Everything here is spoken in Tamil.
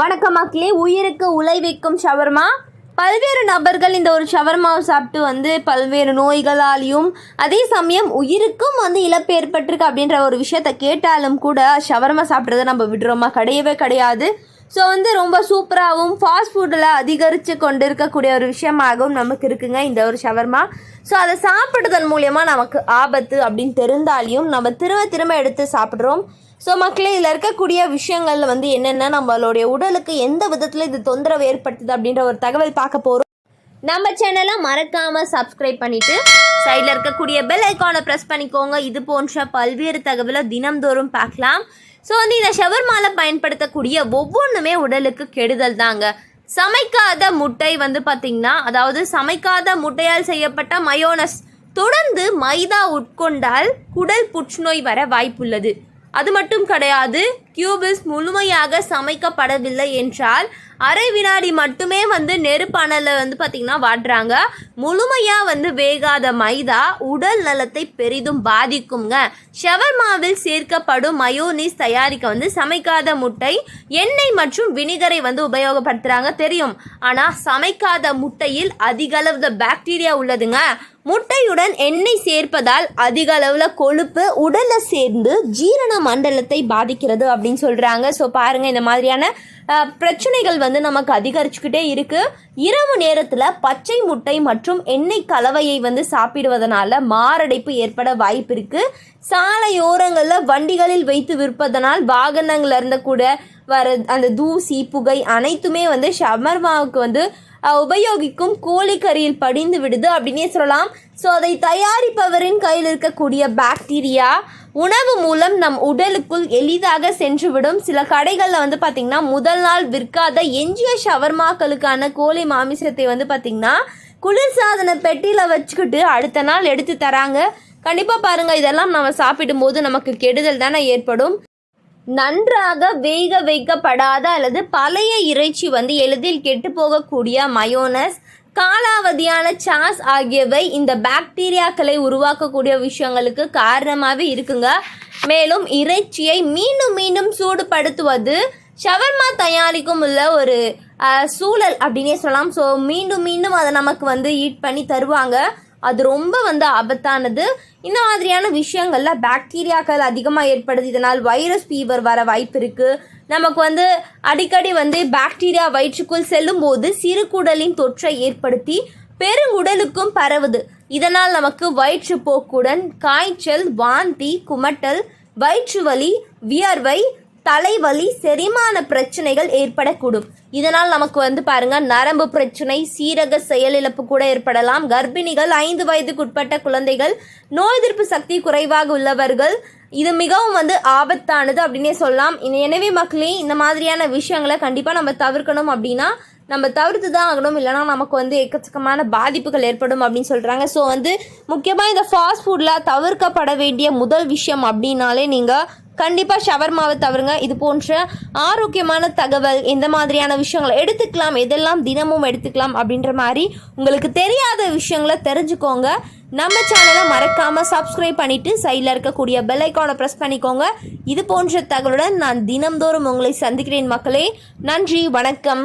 வணக்கம் மக்களே. உயிருக்கு உலை வைக்கும் ஷவர்மா. பல்வேறு நபர்கள் இந்த ஒரு ஷவர்மாவை சாப்பிட்டு வந்து பல்வேறு நோய்களாலையும் அதே சமயம் உயிருக்கும் வந்து இழப்பு ஏற்பட்டிருக்கு அப்படின்ற ஒரு விஷயத்த கேட்டாலும் கூட ஷவர்மா சாப்பிட்றத நம்ம விடுறோமா? கிடையவே கிடையாது. ஸோ வந்து ரொம்ப சூப்பராகவும் ஃபாஸ்ட் ஃபுட்டில் அதிகரித்து கொண்டு இருக்கக்கூடிய ஒரு விஷயமாகவும் நமக்கு இருக்குங்க இந்த ஒரு ஷவர்மா. ஸோ அதை சாப்பிடுறதன் மூலயமா நமக்கு ஆபத்து அப்படின்னு தெரிந்தாலையும் நம்ம திரும்ப திரும்ப எடுத்து சாப்பிட்றோம். ஸோ மக்களே இதில் இருக்கக்கூடிய விஷயங்கள் வந்து என்னென்ன நம்மளுடைய உடலுக்கு எந்த விதத்தில் இது தொந்தரவு ஏற்படுத்துது அப்படின்ற ஒரு தகவல் பார்க்க போகிறோம் நம்ம சேனலை மறக்காமல் சப்ஸ்கிரைப் பண்ணிவிட்டு சைடில் இருக்கக்கூடிய பெல் ஐக்கானை ப்ரெஸ் பண்ணிக்கோங்க. இது போன்ற பல்வேறு தகவலை தினம்தோறும் பார்க்கலாம். ஸோ வந்து இந்த ஷவர்மாலை பயன்படுத்தக்கூடிய ஒவ்வொன்றுமே உடலுக்கு கெடுதல் தாங்க. சமைக்காத முட்டை வந்து பார்த்திங்கன்னா அதாவது சமைக்காத முட்டையால் செய்யப்பட்ட மயோனஸ் தொடர்ந்து மைதா உட்கொண்டால் குடல் புற்றுநோய் வர வாய்ப்புள்ளது. அது மட்டும் கிடையாது. கியூபிஸ் முழுமையாக சமைக்கப்படவில்லை என்றால் அரை வினாடி மட்டுமே வந்து நெருப்பானல வந்து பார்த்திங்கன்னா வாடுறாங்க முழுமையாக வந்து வேகாத மைதா உடல் நலத்தை பெரிதும் பாதிக்குங்க ஷவர்மாவில் சேர்க்கப்படும் மயோனீஸ் தயாரிக்க வந்து சமைக்காத முட்டை எண்ணெய் மற்றும் வினிகரை வந்து உபயோகப்படுத்துகிறாங்க தெரியும். ஆனால் சமைக்காத முட்டையில் அதிக அளவு பாக்டீரியா உள்ளதுங்க. முட்டையுடன் எண்ணெய் சேர்ப்பதால் அதிக அளவில் கொழுப்பு உடலில் சேர்ந்து ஜீரண மண்டலத்தை பாதிக்கிறது அப்படின்னு சொல்கிறாங்க ஸோ பாருங்கள் இந்த மாதிரியான பிரச்சனைகள் வந்து நமக்கு அதிகரிச்சுக்கிட்டே இருக்குது இரவு நேரத்தில் பச்சை முட்டை மற்றும் எண்ணெய் கலவையை வந்து சாப்பிடுவதனால மாரடைப்பு ஏற்பட வாய்ப்பு இருக்குது சாலையோரங்களில் வண்டிகளில் வைத்து விற்பதனால் வாகனங்கள்ல இருந்து கூட வர அந்த தூசி புகை அனைத்துமே வந்து ஷமர்மாவுக்கு வந்து உபயோகிக்கும் கோழிக்கறியில் படிந்து விடுது அப்படின்னே சொல்லலாம். ஸோ அதை தயாரிப்பவரின் கையில் இருக்கக்கூடிய பாக்டீரியா உணவு மூலம் நம் உடலுக்குள் எளிதாக சென்றுவிடும். சில கடைகளில் வந்து பார்த்திங்கன்னா முதல் நாள் விற்காத எஞ்சிய ஷவர்மாக்களுக்கான கோழி மாமிசத்தை வந்து பார்த்திங்கன்னா குளிர்சாதன பெட்டியில் வச்சுக்கிட்டு அடுத்த நாள் எடுத்து தராங்க. கண்டிப்பாக பாருங்கள் இதெல்லாம் நம்ம சாப்பிடும்போது நமக்கு கெடுதல் தானே ஏற்படும். நன்றாக வேக வைக்கப்படாத அல்லது பழைய இறைச்சி வந்து எளிதில் கெட்டு போகக்கூடிய மயோனஸ் காலாவதியான சாஸ் ஆகியவை இந்த பாக்டீரியாக்களை உருவாக்கக்கூடிய விஷயங்களுக்கு காரணமாகவே இருக்குங்க. மேலும் இறைச்சியை மீண்டும் மீண்டும் சூடுபடுத்துவது ஷவர்மா தயாரிக்கும் உள்ள ஒரு சூழல் அப்படின்னே சொல்லலாம். ஸோ மீண்டும் மீண்டும் அதை நமக்கு வந்து ஈட் பண்ணி தருவாங்க. அது ரொம்ப வந்து ஆபத்தானது. இந்த மாதிரியான விஷயங்களில் பாக்டீரியாக்கள் அதிகமாக ஏற்படுது. இதனால் வைரஸ் ஃபீவர் வர வாய்ப்பு இருக்குது நமக்கு வந்து அடிக்கடி வந்து பாக்டீரியா வயிற்றுக்குள் செல்லும்போது சிறுகுடலின் தொற்றை ஏற்படுத்தி பெருங்குடலுக்கும் பரவுது. இதனால் நமக்கு வயிற்றுப்போக்குடன் காய்ச்சல் வாந்தி குமட்டல் வயிற்று வலி வியர்வை தலைவலி செரிமான பிரச்சனைகள் ஏற்படக்கூடும். இதனால் நமக்கு வந்து பாருங்க நரம்பு பிரச்சனை சீரக செயலிழப்பு கூட ஏற்படலாம். கர்ப்பிணிகள் ஐந்து வயதுக்குட்பட்ட குழந்தைகள் நோய் எதிர்ப்பு சக்தி குறைவாக உள்ளவர்கள் இது மிகவும் வந்து ஆபத்தானது அப்படின்னே சொல்லலாம். எனவே மக்களே இந்த மாதிரியான விஷயங்களை கண்டிப்பாக நம்ம தவிர்க்கணும் அப்படின்னா நம்ம தவிர்த்து தான் ஆகணும். இல்லைனா நமக்கு வந்து எக்கச்சக்கமான பாதிப்புகள் ஏற்படும் அப்படின்னு சொல்கிறாங்க ஸோ வந்து முக்கியமாக இந்த ஃபாஸ்ட் ஃபுட்டில் தவிர்க்கப்பட வேண்டிய முதல் விஷயம் அப்படின்னாலே நீங்கள் கண்டிப்பாக ஷவர்மாவை தவிருங்க இது போன்ற ஆரோக்கியமான தகவல் இந்த மாதிரியான விஷயங்களை எடுத்துக்கலாம். எதெல்லாம் தினமும் எடுத்துக்கலாம் அப்படின்ற மாதிரி உங்களுக்கு தெரியாத விஷயங்களை தெரிஞ்சுக்கோங்க. நம்ம சேனலை மறக்காமல் சப்ஸ்கிரைப் பண்ணிவிட்டு சைடில் இருக்கக்கூடிய பெல் ஐக்கானை ப்ரெஸ் பண்ணிக்கோங்க. இது போன்ற தகவலுடன் நான் தினம்தோறும் உங்களை சந்திக்கிறேன் மக்களே. நன்றி வணக்கம்.